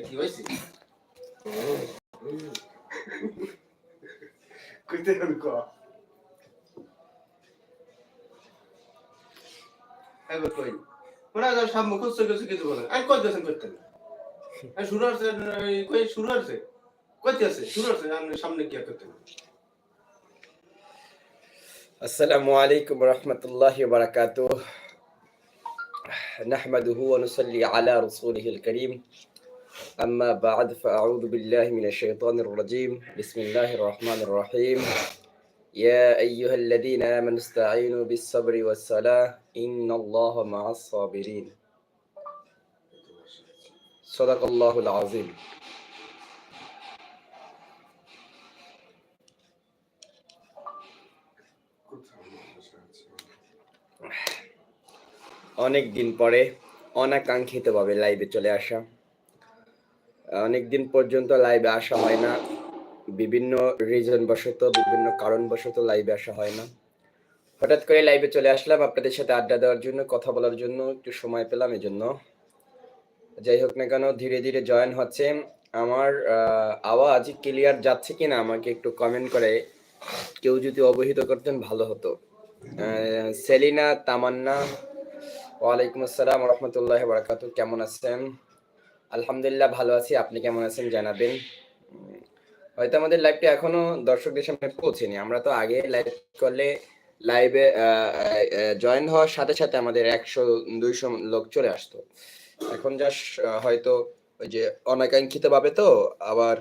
কি হয়েছে কইতে হবে ক এবার কই ওরা তো সব মুখস্থ কিছু কিছু বলে আমি কই দেছেন করতে না আমি শুরু হচ্ছে এই কই শুরু হচ্ছে কইতে আছে শুরু হচ্ছে আমি সামনে কি করতে না السلام عليكم ورحمة الله وبركاته نحمده ونصلي على رسوله الكريم أما بعد فأعوذ بالله من الشيطان الرجيم بسم الله الرحمن الرحيم يا أيها الذين آمنوا استعينوا بالصبر والصلاة إن الله مع الصابرين صدق الله العظيم অনেক দিন পরে অনাকাঙ্ক্ষিতভাবে লাইভে চলে আসা অনেক দিন পর্যন্ত লাইভে আসা হয় না। বিভিন্ন রিজন বশত, বিভিন্ন কারণবশত লাইভে আসা হয় না। হঠাৎ করে লাইভে চলে আসলাম, আপনাদের সাথে আড্ডা দেওয়ার জন্য, কথা বলার জন্য, একটু সময় পেলাম এই জন্য যাই হোক না কেন, ধীরে ধীরে জয়েন হচ্ছে। আমার আওয়াজ ক্লিয়ার যাচ্ছে কিনা আমাকে একটু কমেন্ট করে। কেউ যদি অবহিত করতেন, ভালো হতো। সেলিনা, তামান্না, ওয়ালাইকুম আসসালাম রহমতুল্লাহ বারাকাতু কেমন আছেন? আলহামদুলিল্লাহ ভালো আছি। আপনি কেমন আছেন জানাবেন? হয়তো আমাদের লাইভটা এখনও দর্শকদের সামনে পৌঁছেনি। আমরা তো আগে লাইভ করলে লাইভে জয়েন হওয়ার সাথে সাথে আমাদের একশো, দুইশো লোক চলে আসতো। এখন জাস্ট হয়তো ওই যে অনাকাঙ্ক্ষিত ভাবে তো আবার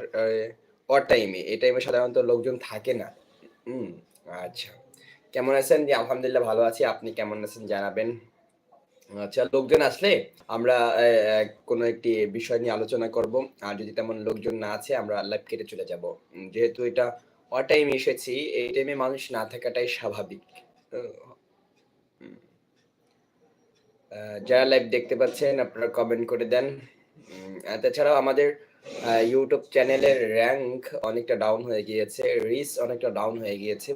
অর টাইমে এই টাইমে সাধারণত লোকজন থাকে না। হুম আচ্ছা। কেমন আছেন? জি, আলহামদুলিল্লাহ ভালো আছি। আপনি কেমন আছেন জানাবেন? আচ্ছা লোকজন আসলে আমরা আহ, আহ, কোনো একটি বিষয় নিয়ে আলোচনা করব। আর যদি তেমন লোকজন না আছে আমরা লাইভ কেটে চলে যাব। যেহেতু এটা অ টাইম এসেছি এই টাইমে মানুষ না থাকাটাই স্বাভাবিক। আহ, যারা লাইভ দেখতে পাচ্ছেন আপনারা কমেন্ট করে দেন। তাছাড়াও আমাদের ইউটিউব চ্যানেলের র্যাঙ্ক অনেকটা ডাউন হয়ে গিয়েছে রিচ অনেকটা ডাউন হয়ে গিয়েছে।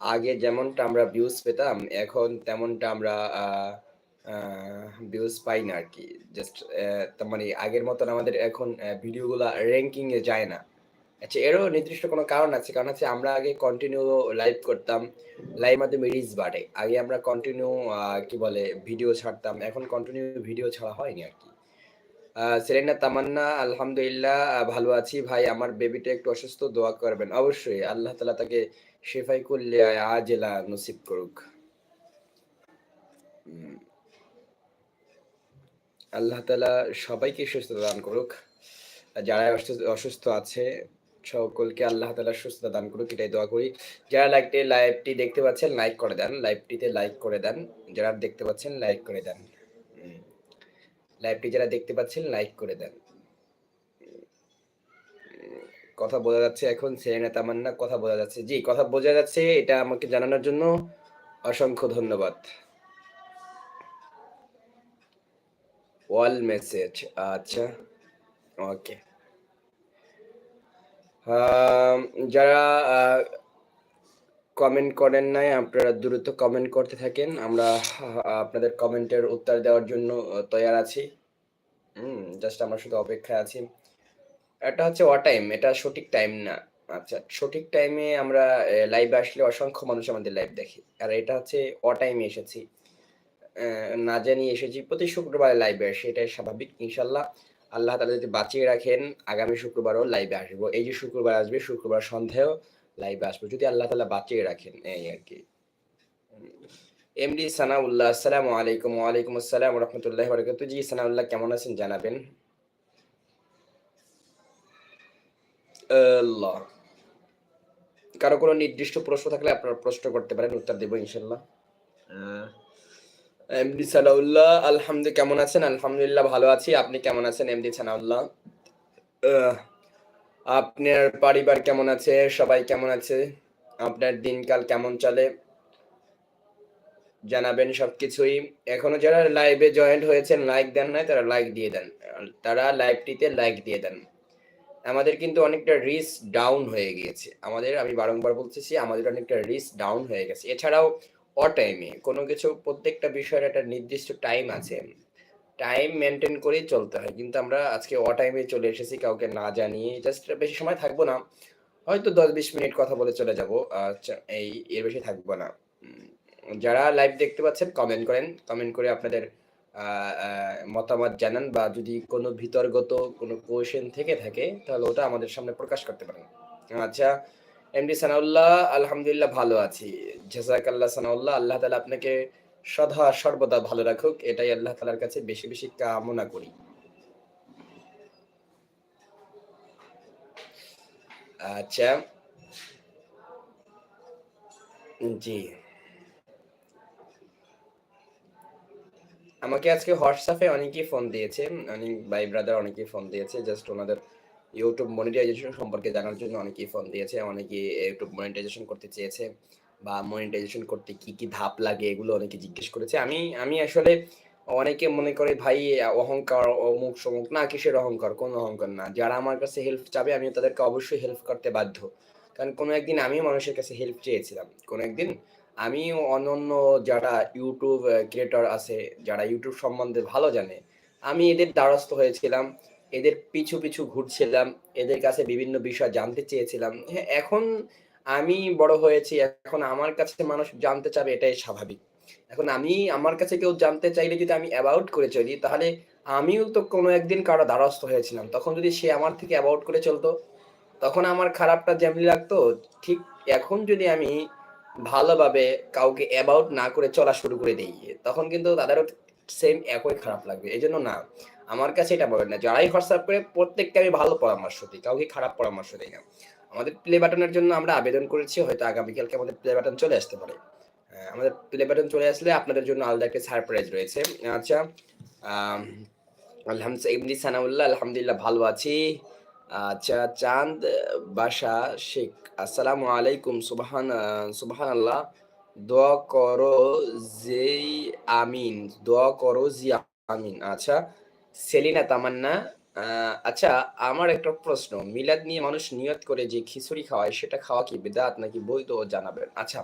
আগে যেমনটা আমরা ভিউজ পেতাম এখন তেমনটা আমরা ভিউজ পাই না আর কি জাস্ট তার মানে আগের মতন আমাদের এখন ভিডিওগুলো র্যাঙ্কিং এ যায় না। আচ্ছা এরও নির্দিষ্ট কোনো কারণ আছে? কারণ হচ্ছে আমরা আগে কন্টিনিউ লাইভ করতাম লাইভ মাধ্যমে রিচ বাড়ে। আগে আমরা কন্টিনিউ কি বলে ভিডিও ছাড়তাম। এখন কন্টিনিউ ভিডিও ছাড়া হয়নি আর কি সেরেনা তামান্না, আলহামদুলিল্লাহ ভালো আছি। ভাই, আমার বেবিটা একটু অসুস্থ, দোয়া করবেন। অবশ্যই, আল্লাহ তালা তাকে শেফাই করলে আজেলা নসিব করুক। আল্লাহ তালা সবাইকে সুস্থতা দান করুক। যারা অসুস্থ আছে, সকলকে আল্লাহ তালা সুস্থতা দান করুক, এটাই দোয়া করি। যারা লাইভটি লাইভটি দেখতে পাচ্ছেন লাইক করে দেন। লাইভটিতে লাইক করে দেন। যারা দেখতে পাচ্ছেন লাইক করে দেন। লাইভটি যারা দেখতে পাচ্ছেন লাইক করে দেন। কথা বোঝা যাচ্ছে এখন, সেরেনা তামান্না, কথা বোঝা যাচ্ছে। জি, কথা বোঝা যাচ্ছে, এটা আমাকে জানানোর জন্য অসংখ্য ধন্যবাদ। ওয়াল মেসেজ আচ্ছা ওকে যারা কমেন্ট করেন নাই, আপনারা দ্রুত কমেন্ট করতে থাকেন, আমরা আপনাদের কমেন্টের উত্তর দেওয়ার জন্য তৈয়ার আছি। হুম জাস্ট আমরা শুধু অপেক্ষায় আছি। এটা হচ্ছে অ টাইম এটা সঠিক টাইম না। আচ্ছা সঠিক টাইমে আমরা লাইভে আসলে অসংখ্য মানুষ আমাদের লাইভ দেখে। আর এটা হচ্ছে অ টাইমে এসেছি। না জানিয়ে এসেছি, প্রতি শুক্রবারে লাইভে আসে, এটাই স্বাভাবিক ইনশাল্লাহ আল্লাহ তালা যদি বাঁচিয়ে রাখেন, আগামী শুক্রবারও লাইভে আসব। এই যে শুক্রবার আসবে, শুক্রবার সন্ধ্যায়ও লাইভে আসব, যদি আল্লাহ তালা বাঁচিয়ে রাখেন, এই আর কি। এমডি সানাউল্লাহ, আসসালামু আলাইকুম, ওয়ালাইকুম আসসালাম রহমতুল্লাহ বরকাত জি, সানাউল্লাহ, কেমন আছেন, জানাবেন? আল্লাহ। কারও কোনো নির্দিষ্ট প্রশ্ন থাকলে আপনারা প্রশ্ন করতে পারেন, উত্তর দেবো ইনশাল্লাহ এমডি সানাউল্লাহ আলহামদুলিল্লাহ কেমন আছেন? আলহামদুলিল্লাহ ভালো আছি। আপনি কেমন আছেন এমডি সানাউল্লাহ আপনার পরিবার কেমন আছে? সবাই কেমন আছে? আপনার দিনকাল কেমন চলে? জানাবেন সবকিছুই। এখনও যারা লাইভে জয়েন্ট হয়েছেন লাইক দেন নাই, তারা লাইক দিয়ে দেন। তারা লাইভটিতে লাইক দিয়ে দেন। আমাদের কিন্তু অনেকটা রিস ডাউন হয়ে গিয়েছে। আমাদের, আমি বারংবার বলতেছি, আমাদের অনেকটা রিস ডাউন হয়ে গেছে। এছাড়াও অ টাইমে কোনো কিছু প্রত্যেকটা বিষয়ের একটা নির্দিষ্ট টাইম আছে। টাইম মেনটেন করেই চলতে হয়। কিন্তু আমরা আজকে অ টাইমে চলে এসেছি, কাউকে না জানিয়ে জাস্ট বেশি সময় থাকব না। হয়তো দশ বিশ মিনিট কথা বলে চলে যাব। এই, এর বেশি থাকব না। যারা লাইভ দেখতে পাচ্ছেন কমেন্ট করেন। কমেন্ট করে আপনাদের মতামত জানান বা যদি কোনো ভিতরগত কোনো কোয়েশন থেকে থাকে, তাহলে ওটা আমাদের সামনে প্রকাশ করতে পারেন। আচ্ছা এমডি সানাউল্লাহ, আলহামদুলিল্লাহ ভালো আছি। জাজাকাল্লাহ সানাউল্লাহ, আল্লাহ তালা আপনাকে সদা সর্বদা ভালো রাখুক, এটাই আল্লাহ তালার কাছে বেশি বেশি কামনা করি। আচ্ছা। জি। আমাকে আজকে হোয়াটসঅ্যাপে অনেকেই ফোন দিয়েছে, অনেক ভাই ব্রাদার অনেকেই ফোন দিয়েছে, জাস্ট ওনাদের ইউটিউব মনিটাইজেশন সম্পর্কে জানার জন্য অনেকেই ফোন দিয়েছে অনেকে ইউটিউব মনিটাইজেশন করতে চেয়েছে বা মনিটাইজেশন করতে কি কি ধাপ লাগে এগুলো অনেকে জিজ্ঞেস করেছে। আমি আমি আসলে অনেকে মনে করে ভাই, অহংকার, অমুক সমুক, না কিসের অহংকার, কোনো অহংকার না। যারা আমার কাছে হেল্প চাবে আমি তাদেরকে অবশ্যই হেল্প করতে বাধ্য। কারণ কোনো একদিন আমিও মানুষের কাছে হেল্প চেয়েছিলাম। কোনো একদিন আমি অনন্য যারা ইউটিউব ক্রিয়েটর আছে, যারা ইউটিউব সম্বন্ধে ভালো জানে, আমি এদের দ্বারস্থ হয়েছিলাম। এদের পিছু পিছু ঘুরছিলাম, এদের কাছে বিভিন্ন বিষয় জানতে চেয়েছিলাম। হ্যাঁ এখন আমি বড় হয়েছি, এখন আমার কাছে মানুষ জানতে চাবে এটাই স্বাভাবিক। এখন আমি আমার কাছে কেউ জানতে চাইলে যদি আমি অ্যাবাউট করে চলি, তাহলে আমিও তো কোনো একদিন কারও দ্বারস্থ হয়েছিলাম। তখন যদি সে আমার থেকে অ্যাবাউট করে চলতো, তখন আমার খারাপটা যেমনি লাগতো, ঠিক এখন যদি আমি ভালোভাবে কাউকে অ্যাবাউট না করে চলা শুরু করে দিই, তখন কিন্তু তাদেরও সেম একই খারাপ লাগবে। এই জন্য না আমার কাছে এটা বলেন না। যারাই হোয়াটসঅ্যাপ করে প্রত্যেককে আমি ভালো পরামর্শ দিই, কাউকে খারাপ পরামর্শ দিই না। আমাদের প্লে বাটনের জন্য আমরা আবেদন করেছি, হয়তো আগামীকালকে আমাদের প্লে বাটন চলে আসতে পারে। আমাদের প্লে বাটন চলে আসলে আপনাদের জন্য আলাদা একটা সারপ্রাইজ রয়েছে। আচ্ছা আলহামদুলিল্লাহ সানাউল্লাহ, আলহামদুলিল্লাহ ভালো আছি। আচ্ছা চাঁদ, বাসা শেখ, আসসালামু আলাইকুম, সুবহান সুবহান আল্লাহ দোয়া করো যেই আমিন, দোয়া করো জি আমিন। আচ্ছা সেলিনা, তামান্না আচ্ছা আমার একটা প্রশ্ন। মিলাদ নিয়ে মানুষ নিয়ত করে যে খিচুড়ি খাওয়ায়, সেটা খাওয়া কি বেদাত নাকি বৈধ জানাবেন? আচ্ছা।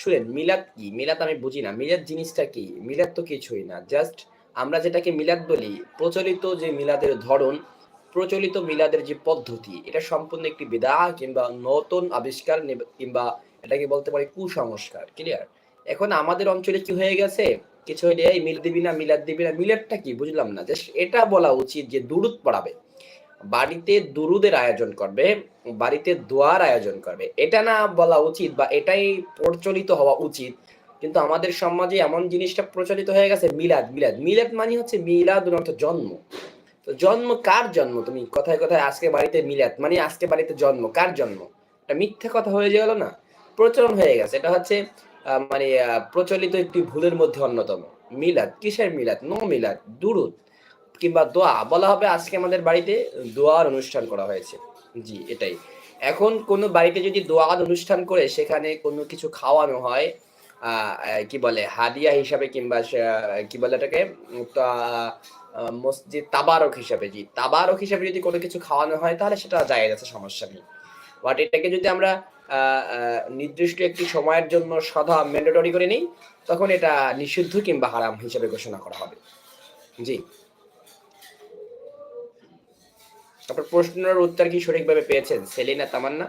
শুনেন, মিলাদ কি? মিলাদ আমি বুঝি না। মিলাদ জিনিসটা কি? মিলাদ তো কিছুই না। জাস্ট আমরা যেটাকে মিলাদ বলি, প্রচলিত যে মিলাদের ধরন, প্রচলিত মিলাদের যে পদ্ধতি, এটা সম্পূর্ণ একটি বিদা কিংবা নতুন আবিষ্কার কিংবা এটাকে বলতে পারি কুসংস্কার ক্লিয়ার এখন আমাদের অঞ্চলে কি হয়ে গেছে? কিছু হইলে এই মিল দিবি না, মিলাদ দিবি না। মিলাদটা কি? বুঝলাম না। জাস্ট এটা বলা উচিত যে দুরুদ পড়াবে। বাড়িতে দুরুদের আয়োজন করবে, বাড়িতে দোয়ার আয়োজন করবে। এটা না বলা উচিত বা এটাই প্রচলিত হওয়া উচিত। কিন্তু আমাদের সমাজে এমন জিনিসটা প্রচলিত হয়ে গেছে, মিলাদ মিলাদ। মিলাদ মানে হচ্ছে মিলাদ অর্থ জন্ম। তো জন্ম কার জন্ম? তুমি কথায় কথায় আজকে বাড়িতে মিলাদ মানে আজকে বাড়িতে জন্ম। কার জন্ম? এটা মিথ্যা কথা হয়ে গেল না? প্রচলন হয়ে গেছে। এটা হচ্ছে মানে প্রচলিত একটি ভুলের মধ্যে অন্যতম। মিলাদ, কিসের মিলাদ? নো মিলাদ, দুরুদ কিংবা দোয়া। বলা হবে আজকে আমাদের বাড়িতে দোয়ার অনুষ্ঠান করা হয়েছে। জি, এটাই। এখন কোনো বাড়িতে যদি দোয়ার অনুষ্ঠান করে, সেখানে কোনো কিছু খাওয়ানো হয় কি বলে, হাদিয়া হিসাবে কিংবা কি বলে এটাকে মসজিদ তাবারক হিসাবে, জি, তাবারক হিসাবে যদি কোনো কিছু খাওয়ানো হয়, তাহলে সেটা যায় আছে, সমস্যা নেই। বাট এটাকে যদি আমরা নির্দিষ্ট একটি সময়ের জন্য সদা ম্যান্ডেটরি করে নিই, তখন এটা নিষিদ্ধ কিংবা হারাম হিসেবে ঘোষণা করা হবে। জি। আপনার প্রশ্নের উত্তর কি সঠিকভাবে পেয়েছেন? সেলিনা তামান্না,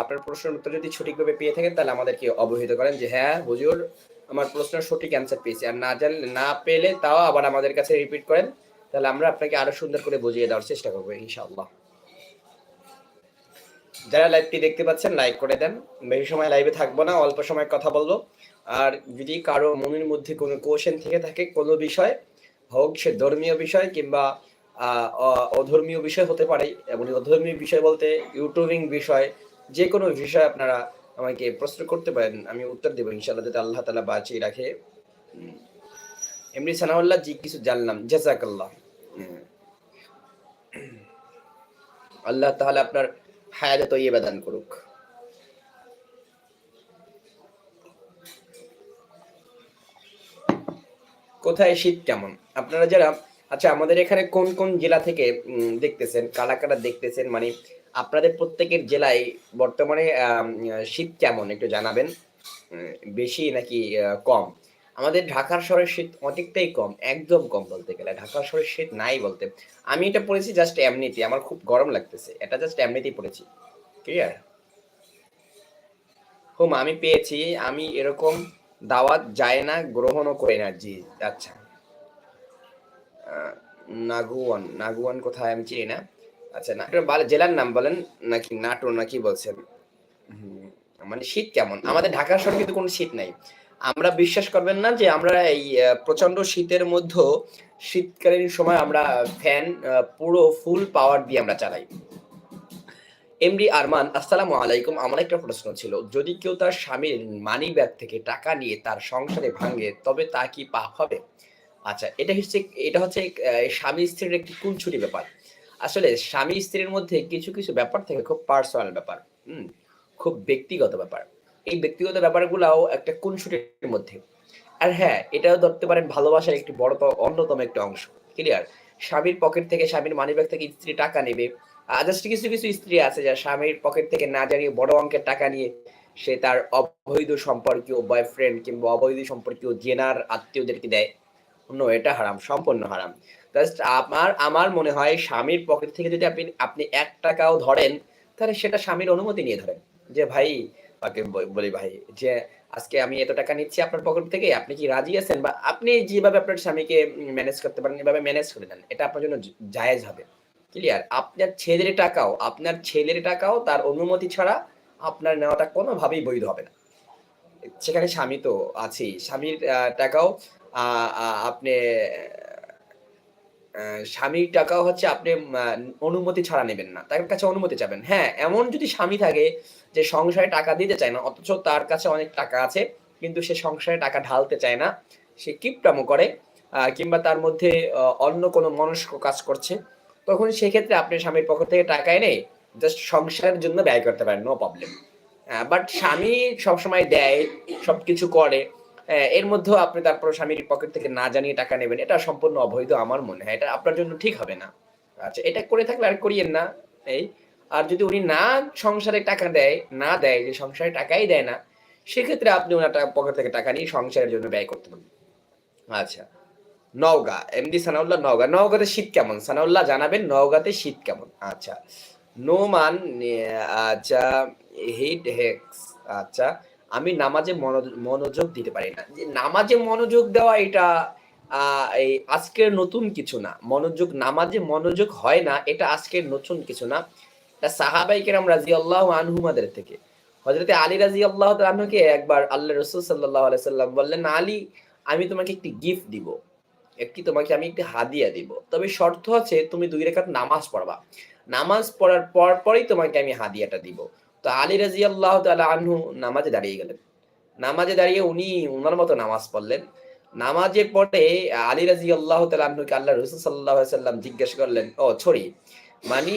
আপনার প্রশ্নের উত্তর যদি সঠিকভাবে পেয়ে থাকেন, তাহলে আমাদেরকে অবহিত করেন যে হ্যাঁ হুজুর, আমার প্রশ্নের সঠিক অ্যান্সার পেয়েছি। আর না জানলে, না পেলে তাও আবার আমাদের কাছে রিপিট করেন। তাহলে আমরা আপনাকে আরও সুন্দর করে বুঝিয়ে দেওয়ার চেষ্টা করব, ইনশাআল্লাহ। যারা লাইভটি দেখতে পাচ্ছেন লাইক করে দেন। বেশি সময় লাইভে থাকব না, অল্প সময় কথা বলব। আর যদি কারও মনের মধ্যে কোনো কোশ্চেন থেকে থাকে, কোনো বিষয়, হোক সে ধর্মীয় বিষয় কিংবা অধর্মীয় বিষয় হতে পারে এবং অধর্মীয় বিষয় বলতে ইউটিউবিং বিষয়, যে কোনো বিষয় আপনারা আমাকে প্রশ্ন করতে পারেন, আমি উত্তর দেবো ইনশাআল্লাহ, যাতে আল্লাহ তালা বাঁচিয়ে রাখে। এমনি সানাউল্লাহ, জি, কিছু জানলাম। জাজাকাল্লাহ আল্লাহ তাহলে আপনার হায়াত তৈবা দান করুক। কোথায় শীত কেমন? আপনারা যারা আচ্ছা আমাদের এখানে কোন কোন জেলা থেকে দেখতেছেন, কারা কারা দেখতেছেন? মানে আপনাদের প্রত্যেকের জেলায় বর্তমানে শীত কেমন? একটু জানাবেন। বেশি নাকি কম? আমাদের ঢাকার শহরের শীত অনেকটাই কম, একদম কম বলতে গেলে। ঢাকার শহরের শীত নাই বলতে। আমি এটা পড়েছি জাস্ট এমনিতে আমার খুব গরম লাগতেছে। এটা জাস্ট এমনিতেই পড়েছি। ক্লিয়ার হুম, আমি পেয়েছি। আমি এরকম দাওয়াত যায় না, গ্রহণও করি না। জি আচ্ছা। নাগুয়ান। নাগুয়ান কোথায় আমি চিনি না। আচ্ছা না জেলার নাম বলেন, নাকি নাটোর নাকি বলছেন? মানে শীত কেমন? আমাদের ঢাকার শহরে কিন্তু কোনো শীত নাই। আমরা বিশ্বাস করবেন না যে আমরা এই প্রচণ্ড শীতের মধ্যে শীতকালীন সময় আমরা ফ্যান পুরো ফুল পাওয়ার দিয়ে আমরা চালাই। এমডি আরমান আসসালামু আলাইকুম। আমার একটা প্রশ্ন ছিল, যদি কেউ তার স্বামীর মানি ব্যাগ থেকে টাকা নিয়ে তার সংসারে ভাঙে, তবে তা কি পাপ হবে? আচ্ছা এটা হচ্ছে এটা হচ্ছে স্বামী স্ত্রীর একটি কুলছুটি ব্যাপার। আসলে স্বামী স্ত্রীর মধ্যে কিছু কিছু ব্যাপার থাকে, খুব পার্সোনাল ব্যাপার, হুম, খুব ব্যক্তিগত ব্যাপার। এই ব্যক্তিগত ব্যাপারগুলাও একটা কুলছুটির মধ্যে। আর হ্যাঁ এটাও ধরতে পারেন ভালোবাসার একটি বড় অন্যতম একটা অংশ। ক্লিয়ার স্বামীর পকেট থেকে, স্বামীর মানিব্যাগ থেকে স্ত্রী টাকা নেবে। জাস্ট কিছু কিছু স্ত্রী আছে যারা স্বামীর পকেট থেকে না জানিয়ে বড় অঙ্কের টাকা নিয়ে সে তার অবৈধ সম্পর্কীয় বয়ফ্রেন্ড কিংবা অবৈধ সম্পর্কীয় জেনার আত্মীয়দেরকে দেয়। নো, এটা হারাম, সম্পূর্ণ হারাম। জাস্ট আমার আমার মনে হয় স্বামীর পকেট থেকে যদি আপনি আপনি এক টাকাও ধরেন, তাহলে সেটা স্বামীর অনুমতি নিয়ে ধরেন। যে ভাই তাকে বলি, ভাই, যে আজকে আমি এত টাকা নিচ্ছি আপনার পকেট থেকে, আপনি কি রাজি আছেন? বা আপনি যেভাবে আপনার স্বামীকে ম্যানেজ করতে পারেন, এভাবে ম্যানেজ করে দেন এটা আপনার জন্য জায়েজ হবে। ক্লিয়ার আপনার ছেলের টাকাও, আপনার ছেলের টাকাও তার অনুমতি ছাড়া আপনার নেওয়াটা কোনোভাবেই বৈধ হবে না। সেখানে স্বামী তো আছেই। স্বামীর টাকাও আপনি স্বামীর টাকাও হচ্ছে আপনি অনুমতি ছাড়া নেবেন না। তার কাছে অনুমতি চাবেন। হ্যাঁ এমন যদি স্বামী থাকে যে সংসারে টাকা দিতে চায় না, অথচ তার কাছে অনেক টাকা আছে, কিন্তু সে সংসারে টাকা ঢালতে চায় না। সে কিপটামো করে কিংবা তার মধ্যে অন্য কোনো মনস্ক কাজ করছে। তখন সেক্ষেত্রে আপনি স্বামীর পক্ষ থেকে টাকা এনে জাস্ট সংসারের জন্য ব্যয় করতে পারেন নো প্রবলেম বাট স্বামী সবসময় দেয়, সবকিছু করে। এর মধ্যেও আপনি তারপর স্বামীর পকেট থেকে না জানিয়ে টাকা নেবেন, এটা সম্পূর্ণ অবৈধ আমার মনে হয়, এটা আপনার জন্য ঠিক হবে না। আচ্ছা এটা করে থাকলে আর করিয়েন না, এই আর যদি উনি না সংসারে টাকা দেয়, না দেয়, যে সংসারে টাকাই দেয় না, সেক্ষেত্রে আপনি ওনার পকেট থেকে টাকা নিয়ে সংসারের জন্য ব্যয় করতে পারেন আচ্ছা। নওগাঁ এমডি সানাউল্লাহ, নওগাঁ। নওগাঁতে শীত কেমন? সানাউল্লাহ জানাবেন, নওগাঁতে শীত কেমন? আচ্ছা। নোমান আচ্ছা হিট হেক্স আচ্ছা। আমি নামাজে মনোযোগ দিতে পারি না। যে নামাজে মনোযোগ দেওয়া এটা এই আজকের নতুন কিছু না। মনোযোগ, নামাজে মনোযোগ হয় না, এটা আজকের নতুন কিছু না। সাহাবাই কেরাম রাজি আল্লাহ আনহুমাদের থেকে। হজরতে আলী রাজি আল্লাহ আনহুকে একবার আল্লাহ রসুল সাল্লাহ সাল্লাম বললেন, আলী, আমি তোমাকে একটি গিফট দিব। একটি তোমাকে আমি একটি হাদিয়া দিব। তবে শর্ত আছে তুমি দুই রেখাত নামাজ পড়বা। নামাজ পড়ার পর পরই তোমাকে আমি হাদিয়াটা দিব। তো আলী রাজি আল্লাহ আনহু নামাজে দাঁড়িয়ে গেলেন। নামাজে দাঁড়িয়ে উনি ওনার মতো নামাজ পড়লেন। নামাজে পড়ে আলী রাজি আল্লাহ আনহুকে আল্লাহ রসুল সাল্লাহ সাল্লাম জিজ্ঞেস করলেন, ও ছড়ি মানে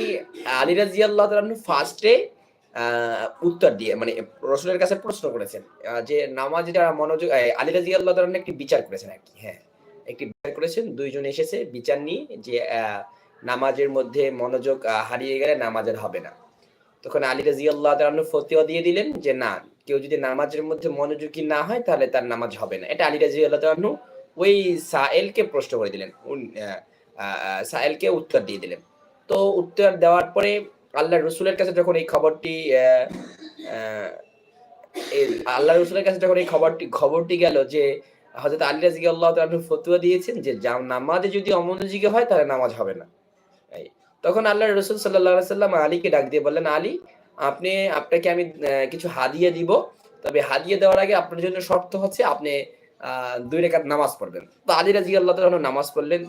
আলী রাজি আল্লাহ ফার্স্টে উত্তর দিয়ে মানে রসুলের কাছে প্রশ্ন করেছেন যে নামাজে যারা মনোযোগ আলী রাজি আল্লাহ একটি বিচার করেছেন আর কি হ্যাঁ। একটি বিচার করেছেন, দুইজন এসেছে বিচার নিয়ে, যে নামাজের মধ্যে মনোযোগ হারিয়ে গেলে নামাজের হবে না। তখন আলী রাজি আল্লাহ ফতিও দিয়ে দিলেন যে, না, কেউ যদি নামাজের মধ্যে মনোযোগী না হয়, তাহলে তার নামাজ হবে না। এটা আলী রাজি তাআলা ওই সায়েলকে প্রশ্ন করে দিলেন সায়েলকে উত্তর দিয়ে দিলেন। তো উত্তর দেওয়ার পরে আল্লাহ রসুলের কাছে যখন এই খবরটি আল্লাহ রসুলের কাছে যখন এই খবরটি খবরটি গেল যে হজরত আলী রাজি আল্লাহ তাআলা ফতুয়া দিয়েছেন যে নামাজে যদি অমনোযোগী হয় তাহলে নামাজ হবে না। তখন আল্লাহ রসুল সাল্লাহ সাল্লাম আলীকে ডাক দিয়ে বললেন, আলী, আপনি, আপনাকে আমি কিছু হাদিয়ে দিব। তবে হাদিয়ে দেওয়ার আগে আপনার জন্য শর্ত হচ্ছে আপনি দুই রেখাত নামাজ পড়বেন। তো আলী রাজি আল্লাহ তাআলা নামাজ পড়লেন।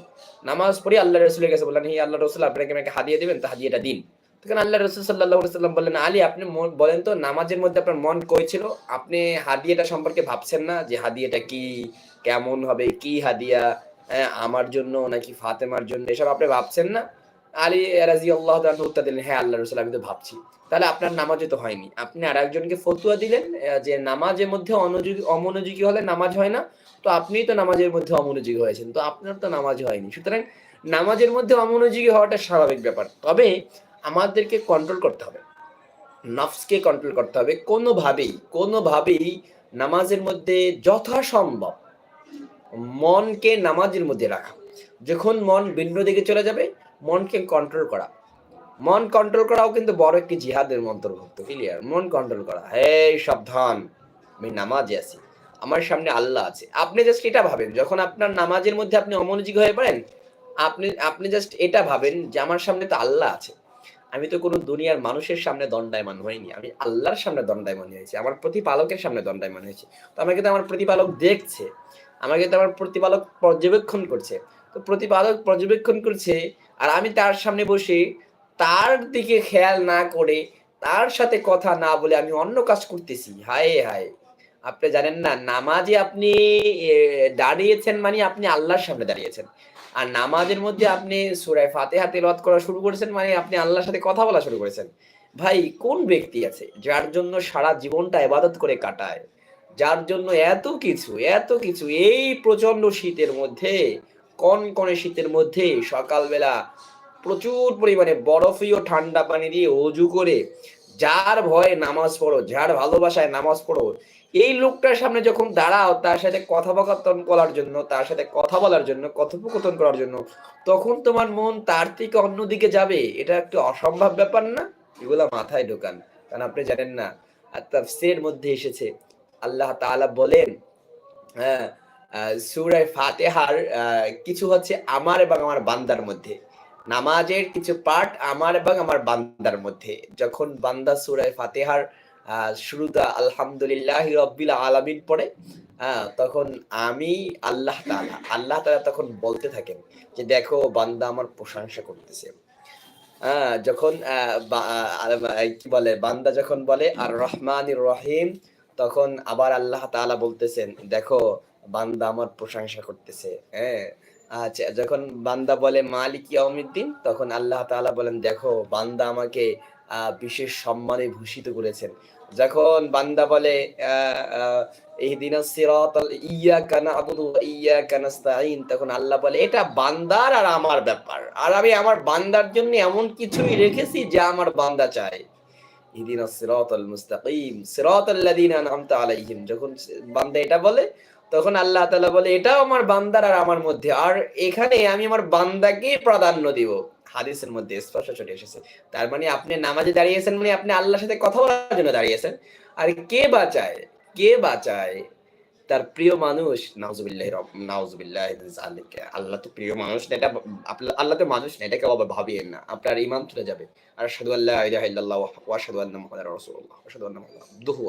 নামাজ পড়ে আল্লাহ রসুলের কাছে বললেন হি আল্লাহ রসুল আপনাকে আমাকে হাদিয়া দেবেন তো হাদিয়াটা দিন। তখন আল্লাহ রসুল সাল্লাহ সাল্লাম বললেন আলী আপনি বলেন তো নামাজের মধ্যে আপনার মন কই ছিল? আপনি হাদিয়াটা সম্পর্কে ভাবছেন না যে হাদিয়াটা কি কেমন হবে কি হাদিয়া? হ্যাঁ, আমার জন্য নাকি ফাতেমার জন্য এসব আপনি ভাবছেন না? আলী রাজি আল্লাহ উত্তর দিলেন হ্যাঁ আল্লাহ রসুল, আমি তো ভাবছি। তাহলে আপনার নামাজে তো হয়নি। আপনি আর একজনকে ফতুয়া দিলেন যে নামাজের মধ্যে অনযোগী অমনোযোগী হলে নামাজ হয় না, তো আপনিই তো নামাজের মধ্যে অমনোযোগী হয়েছেন, তো আপনার তো নামাজ হয়নি। সুতরাং নামাজের মধ্যে অমনোযোগী হওয়াটা স্বাভাবিক ব্যাপার। তবে আমাদেরকে কন্ট্রোল করতে হবে। নফসকে কন্ট্রোল করতে হবে। কোনোভাবেই কোনোভাবেই নামাজের মধ্যে যথাসম্ভব মনকে নামাজের মধ্যে রাখা। যখন মন ভিন্ন দিকে চলে যাবে মনকে কন্ট্রোল করা। মন কন্ট্রোল করাও কিন্তু বড় একটি জিহাদের অন্তর্ভুক্ত। ক্লিয়ার মন কন্ট্রোল করা। হে সাবধান। আমি নামাজে আছি। আমার সামনে আল্লাহ আছে। আপনি জাস্ট এটা ভাবেন। যখন আপনার নামাজের মধ্যে আপনি অমনোযোগী হয়ে পড়েন, আপনি আপনি জাস্ট এটা ভাবেন যে আমার সামনে তো আল্লাহ আছে। আমি তো কোনো দুনিয়ার মানুষের সামনে দণ্ডায়মান হইনি। আমি আল্লাহর সামনে দণ্ডায়মান হয়েছি। আমার প্রতিপালকের সামনে দণ্ডায়মান হয়েছি। তো আমাকে তো আমার প্রতিপালক দেখছে। আমাকে তো আমার প্রতিপালক পর্যবেক্ষণ করছে। তো প্রতিপালক পর্যবেক্ষণ করছে আর আমি তার সামনে বসে তার দিকে খেয়াল না করে তার সাথে কথা না বলে আমি অন্য কাজ করতেছি। হায় হায়। আপনি জানেন না, নামাজে আপনি দাঁড়িয়েছেন মানে আপনি আল্লাহর সামনে দাঁড়িয়েছেন। আর নামাজের মধ্যে আপনি সুরায় ফাতেহা তেলাওয়াত করা শুরু করেছেন মানে আপনি আল্লাহর সাথে কথা বলা শুরু করেছেন। ভাই, কোন ব্যক্তি আছে যার জন্য সারা জীবনটা এবাদত করে কাটায়? যার জন্য এত কিছু এত কিছু, এই প্রচণ্ড শীতের মধ্যে কনকনে শীতের মধ্যে সকালবেলা প্রচুর পরিমাণে বরফীয় ঠান্ডা পানি দিয়ে অজু করে যার ভয়ে নামাজ পড়ো, যার ভালোবাসায় নামাজ পড়ো, এই লোকটার সামনে যখন দাঁড়াও, তার সাথে কথোপকথন করার জন্য, তার সাথে কথা বলার জন্য, কথোপকথন করার জন্য, তখন তোমার মন তার থেকে অন্যদিকে যাবে। এটা একটু অসম্ভব ব্যাপার না? এগুলা মাথায় ঢোকান, কারণ আপনি জানেন না, আর তাফসীরের মধ্যে এসেছে। আল্লাহ তাআলা বলেন হ্যাঁ সুরায় ফাতেহার কিছু হচ্ছে আমার এবং আমার বান্দার মধ্যে। নামাজের কিছু পার্ট আমার এবং আমার বান্দার মধ্যে। যখন বান্দা সুরায় ফাতেহার শুরুটা আলহামদুলিল্লাহ রব্বিল আলামিন পড়ে হ্যাঁ তখন আমি আল্লাহ তাআলা আল্লাহ তাআলা তখন বলতে থাকেন যে, দেখো, বান্দা আমার প্রশংসা করতেছে। হ্যাঁ যখন কি বলে, বান্দা যখন বলে, আর রহমানির রহিম, তখন আবার আল্লাহ তাআলা বলতেছেন, দেখো বান্দা আমার প্রশংসা করতেছে হ্যাঁ? আচ্ছা যখন বান্দা বলে মালিক ইয়াউমিদ্দিন, তখন আল্লাহ তাআলা বলেন, দেখো, বান্দা আমাকে বিশেষ সম্মানে ভূষিত করেছেন। যখন বান্দা বলে ইহদিনাস সিরাতাল, ইয়াকা না'বুদু ওয়া ইয়াকা নাস্তাঈন, তখন আল্লাহ বলে, এটা বান্দার আর আমার ব্যাপার। আর আমি আমার বান্দার জন্য এমন কিছুই রেখেছি যা আমার বান্দা চায়। ইহদিনাস সিরাতাল মুস্তাকিম, সিরাতাল লাযিনা আন'আমতা আলাইহিম, যখন বান্দা এটা বলে তখন আল্লাহ তালা বলে, এটাও আমার বান্দার আর আমার মধ্যে। আর এখানে আমি আমার বান্দাকে প্রাধান্য দিব। হাদিসের মধ্যে স্পষ্ট চলে এসেছে। তার মানে আপনি নামাজে দাঁড়িয়েছেন মানে আপনি আল্লাহর সাথে কথা বলার জন্য দাঁড়িয়েছেন। আর কে বাঁচায়? কে বাঁচায়? তার প্রিয় মানুষ, নাউজুবিল্লাহ নাউজুবিল্লাহ আল্লাহ তো প্রিয় মানুষ না, এটা আল্লাহ তো মানুষ না, এটাকে আবার ভাবিয়েন না। আপনার ইমান চলে যাবে। আর আশহাদু আল্লা ইলাহা ইল্লাল্লাহ ওয়া আশহাদু আন্না মুহাম্মাদার রাসূলুল্লাহ।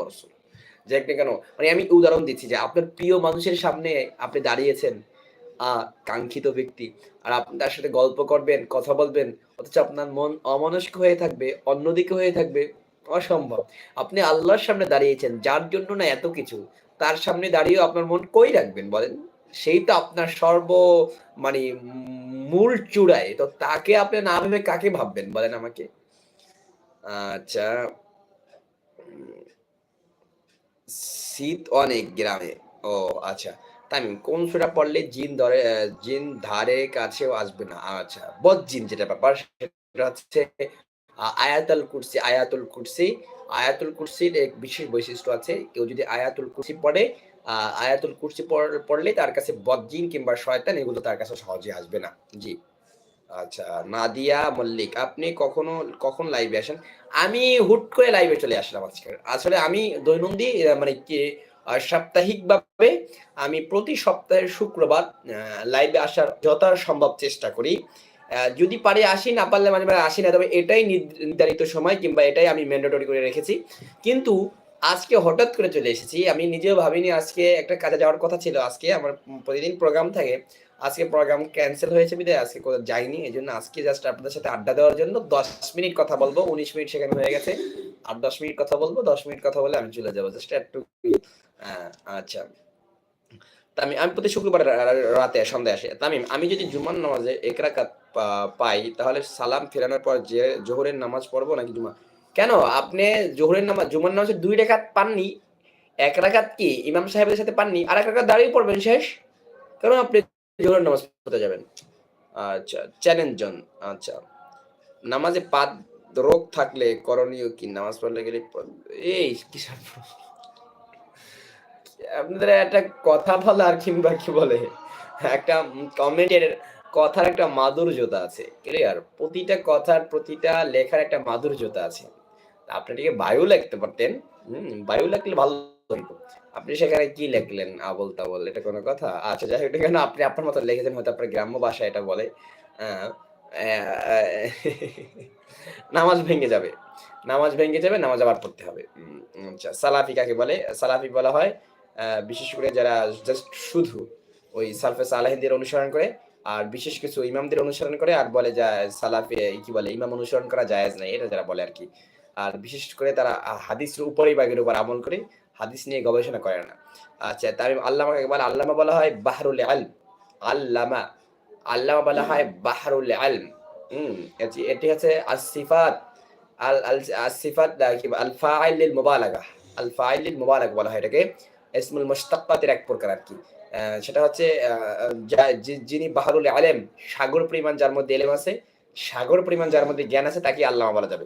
রাসূলুহু। যে একটা কেন? মানে আমি উদাহরণ দিচ্ছি যে আপনার প্রিয় মানুষের সামনে আপনি দাঁড়িয়েছেন কাঙ্ক্ষিত ব্যক্তি, আর আপনি তার সাথে গল্প করবেন, কথা বলবেন, অথচ আপনার মন অমনস্ক হয়ে থাকবে, অন্যদিকে হয়ে থাকবে, অসম্ভব। আপনি আল্লাহর সামনে দাঁড়িয়েছেন, যার জন্য না এত কিছু, তার সামনে দাঁড়িয়েও আপনার মন কই রাখবেন বলেন? সেই তো আপনার সর্ব মানে মূল চূড়ায়, তো তাকে আপনি না ভেবে কাকে ভাববেন বলেন আমাকে? আচ্ছা শীত অনেক গ্রামে। ও আচ্ছা। তামিম কোন সুরা পড়লে জিন ধরে, জিন ধারে কাছেও আসবে না? আচ্ছা বদ জিন যেটা ব্যাপার, সেটা হচ্ছে আয়াতুল কুরসি আয়াতুল কুরসি, আয়াতুল কুরসির এক বিশেষ বৈশিষ্ট্য আছে, কেউ যদি আয়াতুল কুরসি পড়ে আয়াতুল কুরসি পড়- পড়লে তার কাছে বজ্জিন কিংবা শয়তান এগুলো তার কাছে সহজে আসবে না। জি। আচ্ছা নাদিয়া মল্লিক, আপনি কখনো, কখন লাইভে আসেন? আমি হুট করে লাইভে চলে আসলাম আজকে। আসলে আমি দৈনন্দিন মানে কি সাপ্তাহিক ভাবে আমি প্রতি সপ্তাহের শুক্রবার লাইভে আসার যথাসম্ভব চেষ্টা করি। যদি পারি আসি, না পারলে মানে আসি না, তবে এটাই নির্ধারিত সময় কিংবা এটাই আমি ম্যান্ডেটরি করে রেখেছি। কিন্তু আজকে হঠাৎ করে চলে এসেছি। আমি নিজেও ভাবিনি আজকে একটা কাজে যাওয়ার কথা ছিল। আজকে আমার প্রতিদিন প্রোগ্রাম থাকে। আজকে প্রোগ্রাম ক্যান্সেল হয়েছে বিদায়, আজকে কোথাও যাইনি এই জন্য আজকে জাস্ট আপনাদের সাথে আড্ডা দেওয়ার জন্য দশ মিনিট কথা বলব, উনিশ মিনিট সেখানে হয়ে গেছে। আর দশ মিনিট কথা বলব, দশ মিনিট কথা বলে আমি চলে যাব জাস্ট একটু আচ্ছা। তামিম, আমি প্রতি শুক্রবার রাতে, সন্ধ্যায় আসে। তামিম, আমি যদি জুমার নামাজে এক রাকাত পাই, তাহলে সালাম ফেরানোর পর যে জোহরের নামাজ পড়ব নাকি জুমা? কেন? আপনি জোহরের নামাজ, জুমার নামাজে দুই রেখাত পাননি, এক রাকাত কি ইমাম সাহেবের সাথে পাননি আর এক রাকাত দাঁড়িয়ে পড়বেন শেষ? কেন আপনি জোহরের নামাজ পড়তে যাবেন। আচ্ছা চ্যালেঞ্জ জন আচ্ছা। নামাজে পাদ রোগ থাকলে করণীয় কি? নামাজ পড়লে গেলে এই কিসব আপনাদের একটা কথা বলা আর কিংবা কি বলে? একটা কমেন্টের কথার একটা মাধুর্যতা আছে ক্লিয়ার প্রতিটা কথার প্রতিটা লেখার একটা মাধুর্যতা আছে। আপনি বায়ু লিখতে পারতেন, হম, বায়ু লিখলে ভালো আপনি সেখানে কি লিখলেন? আবল তাবল, এটা কোনো কথা? আচ্ছা যাই হোক আপনি আপনার মতো লিখেছেন, হয়তো আপনার গ্রাম্য ভাষা এটা বলে। নামাজ ভেঙে যাবে। নামাজ ভেঙে যাবে, নামাজ আবার পড়তে হবে। আচ্ছা সালাফি কাকে বলে? সালাফি বলা হয় বিশেষ করে যারা জাস্ট শুধু ওই সালফে সালাহিনদের অনুসরণ করে, আর বিশেষ কিছু ইমামদের অনুসরণ করে, আর বলে যা, সালাফি কি বলে, ইমাম অনুসরণ করা জায়েজ নাই, এটা যারা বলে আর কি। আর বিশেষ করে তারা হাদিসের উপরেই বাগের উপর আমল করে হাদিস নিয়ে গবেষণা করে না। আচ্ছা তার আল্লামা বলে, আল্লামা বলা হয় বাহরুল আলম। আল্লামা আল্লামা বলা হয় বাহরুল আলম। হুম, এটি- হচ্ছে আসিফাত আল আল আসিফাত আল ফাইল লিল মুবালাগা। আল ফাইল মুবালাগা বলা হয় এটাকে। ইসমুল মুশতাক্কাতের এক প্রকার আর কি। সেটা হচ্ছে যিনি বাহরুল আলেম, সাগর পরিমাণ যার মধ্যে এলেম আছে, সাগর পরিমাণ যার মধ্যে জ্ঞান আছে তাকে আল্লামা বলা যাবে।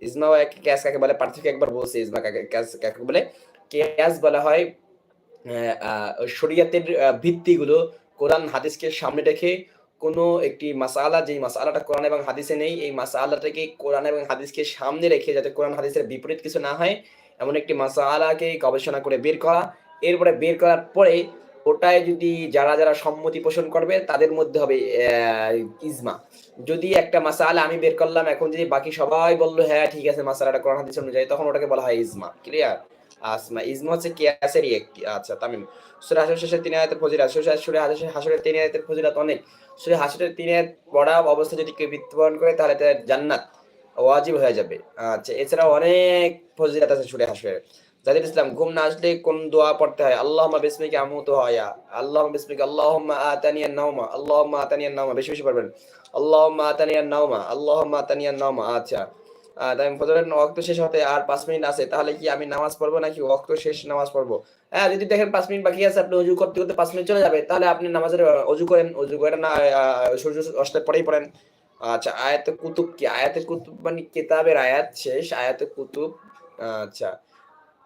ইজমা ক্যাস কাকে বলে? পার্থক্য একবার বলছে, ইজমা কাকে ক্যাস কাকে বলে? কেয়াস বলা হয় শরিয়াতের ভিত্তিগুলো কোরআন হাদিসকে সামনে রেখে কোনো একটি মাসালা, যেই মাসালাটা কোরআন এবং হাদিসে নেই, এই মাসালাটাকে কোরআন এবং হাদিসকে সামনে রেখে যাতে কোরআন হাদিসের বিপরীত কিছু না হয়, এমন একটি মাসালাকে গবেষণা করে বের করা। এরপরে বের করার পরে ওটায় যদি যারা যারা সম্মতি পোষণ করবে, তাদের মধ্যে হবে ইজমা। যদি একটা মাসালা আমি বের করলাম, এখন যদি বাকি সবাই বলল হ্যাঁ ঠিক আছে, মাসালাটা কোরআন হাদিস অনুযায়ী তখন ওটাকে বলা হয় ইজমা। ক্লিয়ার আসমা, ইজমা হচ্ছে কিয়াসেরই একটি আচ্ছা তামিম। সূরা হাসর শেষের তিন আয়াতের ফজিলাত, সূরা সূরা হাসর হাসরের তিন আয়াতের ফজিলাত অনেক। সূরা হাসরের তিন আয়াত পড়া অবস্থা যদি কেউ মৃত্যুবরণ করে, তাহলে তার জান্নাত ওয়াজিব হয়ে যাবে। আচ্ছা এছাড়াও অনেক ফজিলাত আছে সূরা হাসরের। জাহিদ ইসলাম, ঘুম না আসলে কোন দোয়া পড়তে হয়? আল্লাহুম্মা বিসমিকা আমুতু হায়া। আল্লাহুম্মা বিসমিকা, আল্লাহুম্মা আতানিয়ান নাওমা। আল্লাহুম্মা আতানিয়ান নাওমা, বেশি বেশি পড়বেন। আল্লাহুম্মা আতানিয়ান নাওমা, আল্লাহুম্মা আতানিয়ান নাওমা আচ্ছা। আহ, তাই ফজরের ওয়াক্ত শেষ হতে আর পাঁচ মিনিট আছে তাহলে কি আমি নামাজ পড়ব নাকি ওয়াক্ত শেষ নামাজ পড়ব? হ্যাঁ যদি দেখেন পাঁচ মিনিট বাকি আছে আপনি অজু করতে করতে পাঁচ মিনিট চলে যাবে তাহলে আপনি নামাজের অজু করেন অজু করে না সূর্য অস্তের পরেই পড়েন। আচ্ছা আয়াতে কুতুব কি? আয়াতে কুতুব মানে কিতাবের আয়াত শেষ আয়াতে কুতুব আচ্ছা।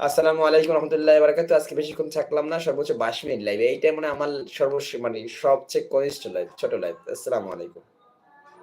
আসসালামু আলাইকুম রহমতুল্লাহ বারাকাতু আজকে বেশিক্ষণ থাকলাম না সর্বোচ্চ বাইশ মিনিট লাইভ এইটাই মানে আমার সর্বশেষ মানে সবচেয়ে কনিষ্ঠ লাইভ ছোট লাইভ আসসালামু আলাইকুম।